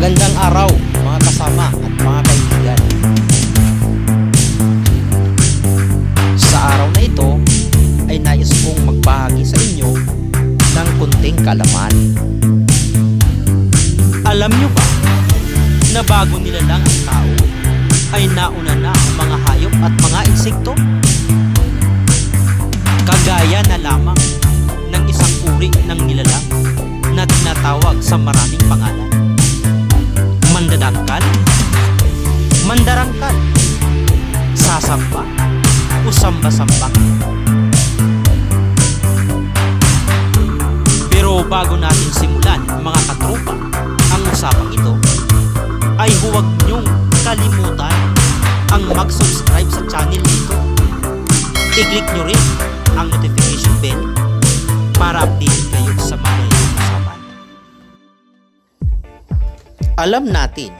Magandang araw mga kasama at mga kaibigan. Sa araw na ito ay nais kong magbahagi sa inyo ng kunting kalaman. Alam nyo ba na bago nila lang ang tao ay nauna na ang mga hayop at mga insekto? Kagaya na lamang ng isang uri ng nilalang na tinatawag sa maraming pangalan. Mandadangkal, mandarangkal, sasamba, o samba-samba. Pero bago natin simulan mga katropa ang usapang ito, ay huwag niyong kalimutan ang mag-subscribe sa channel nito. I-click nyo rin ang notification bell para updated kayo sa mga usapan. Alam natin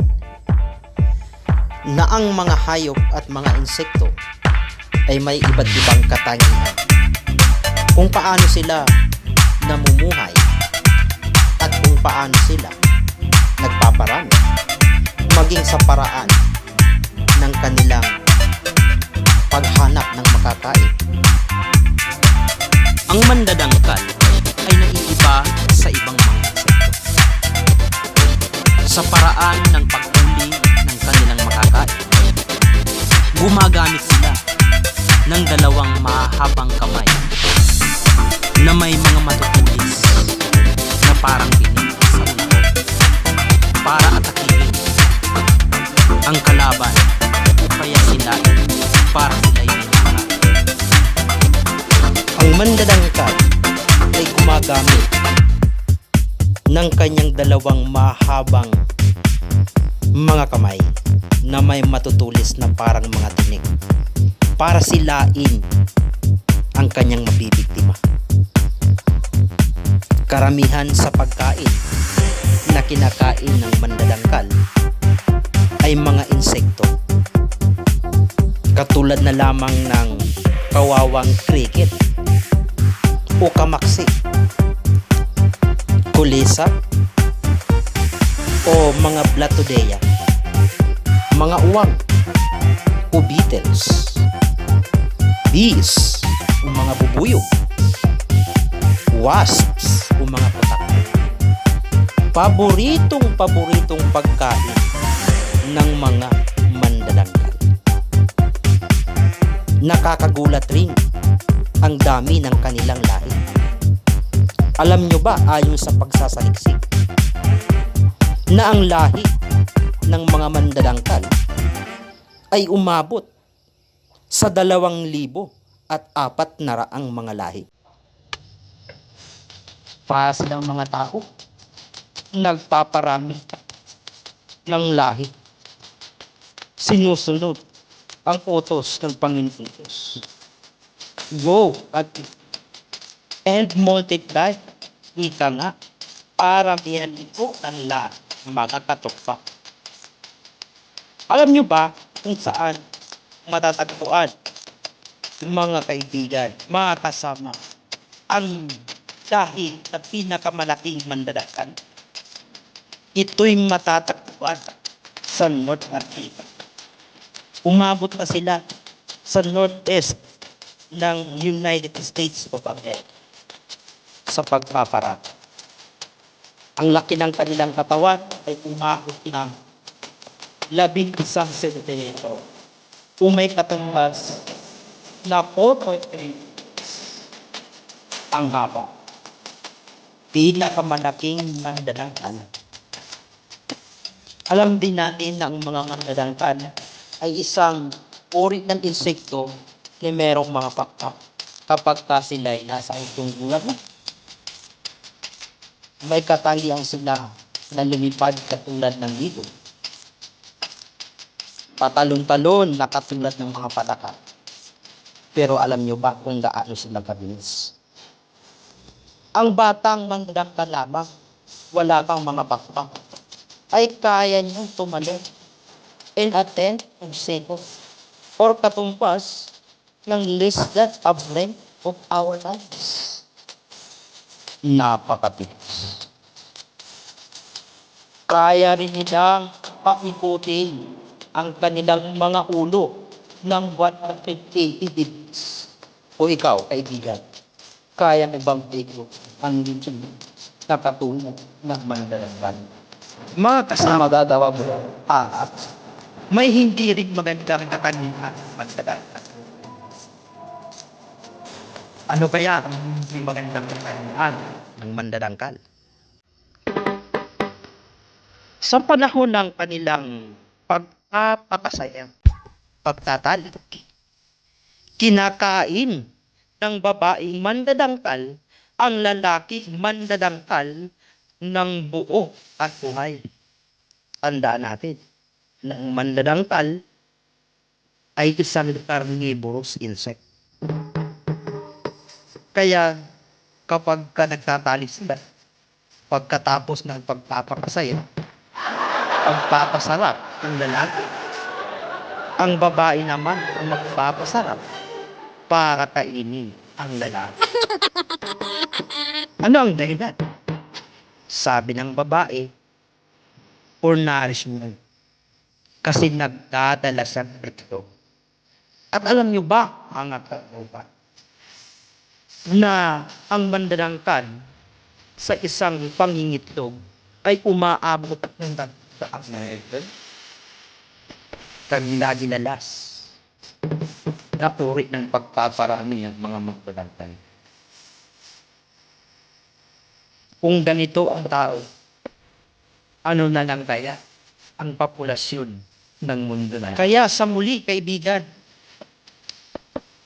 na ang mga hayop at mga insekto ay may iba't ibang katangian kung paano sila namumuhay at kung paano sila nagpaparami maging sa paraan ng kanilang paghanap ng makakain. Ang mandadangkal Gumagamit sila ng dalawang mahabang kamay na may mga matutulis na parang binig sa ulo para atakihin ang kalaban. Kaya sila para sila ay may Ang mandadangkal ay gumagamit ng kanyang dalawang mahabang mga kamay na may matutulis na parang mga tinik para silain ang kanyang mabibiktima. Karamihan sa pagkain na kinakain ng mandadangkal ay mga insekto. Katulad na lamang ng kawawang cricket o kamaksi kulisa o mga blatodea, mga uwang o beetles, bees o mga bubuyog, wasps o mga putak. Paboritong paboritong pagkain ng mga mandalanggal. Nakakagulat rin ang dami ng kanilang lahi. Alam nyo ba ayon sa pagsasaliksik na ang lahi ng mga mandadangkal ay umabot sa dalawang libo at apat na raang mga lahi. Para silang mga tao, nagpaparami ng lahi. Sinusunod ang utos ng Panginoon. Go at and multiply. Ika nga, para diyan po ng lahat mga katukpa. Alam nyo ba kung saan matatagpuan mga kaibigan, mga kasama, ang dahil na pinakamalaking mandadakan? Ito'y matatagpuan sa North America. Umabot pa sila sa northeast ng United States of America sa pagpaparami. Ang laki ng kanilang katawan ay umabot ng labing isang sentimetro. Kung may katambas na 4.3 ang haba. Pinakamalaking mandadangkan. Alam din natin na ang mga mandadangkan ay isang uri ng insekto na merong mga pakpak kapag ka sila ay nasa itong gulat may katangiang sila na lumipad katulad ng dito. Patalon-talon na katulad ng mga palaka. Pero alam nyo ba kung gaano sila kabilis? Ang batang mangganda lamang, wala kang mga bakbak, ay kaya niyong tumalon in a tenth of second or katumpas ng less than a blink of our lives. Napakabilis. Kaya rin nilang paikutin ang kanilang mga ulo ng 180 degrees. O ikaw, kaibigan, kaya mo bang ikaw ang YouTube na katulad ng mandalagan? Mga kasama dadawa mo, ah, may hindi rin magandang katanungan ng mandalagan. Ano kaya ang hindi magandang katanungan ng mandadangkal? Sa panahon ng kanilang pagpapasaya, pagtatali, kinakain ng babaeng mandadangkal ang lalaki mandadangkal ng buo at buhay. Tandaan natin, na ang mandadangkal ay isang carnivorous insect. Kaya kapag ka nagtatali sila, pagkatapos ng pagpapakasaya, pagpapasarap ng lalaki, ang babae naman ang magpapasarap para kainin ang lalaki. ano ang dahilan? Sabi ng babae, for nourishment. Kasi nagdadala sa ito. At alam niyo ba, mga kaupa, na ang mandalangkan sa isang pangingitlog ay umaabot ng taas na ito. Tanda dinalas. Napuri ng pagpaparami ang mga magdalangkan. Kung ganito ang tao, ano na lang kaya ang populasyon ng mundo na. Kaya sa muli, kaibigan,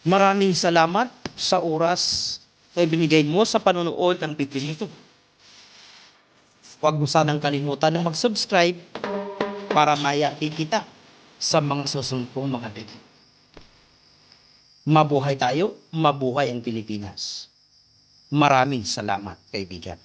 maraming salamat sa oras na binigay mo sa panonood ng video ito. Huwag mo sanang kalimutan na mag-subscribe para mayati kita sa mga susunod kong mga video. Mabuhay tayo, mabuhay ang Pilipinas. Maraming salamat, kaibigan.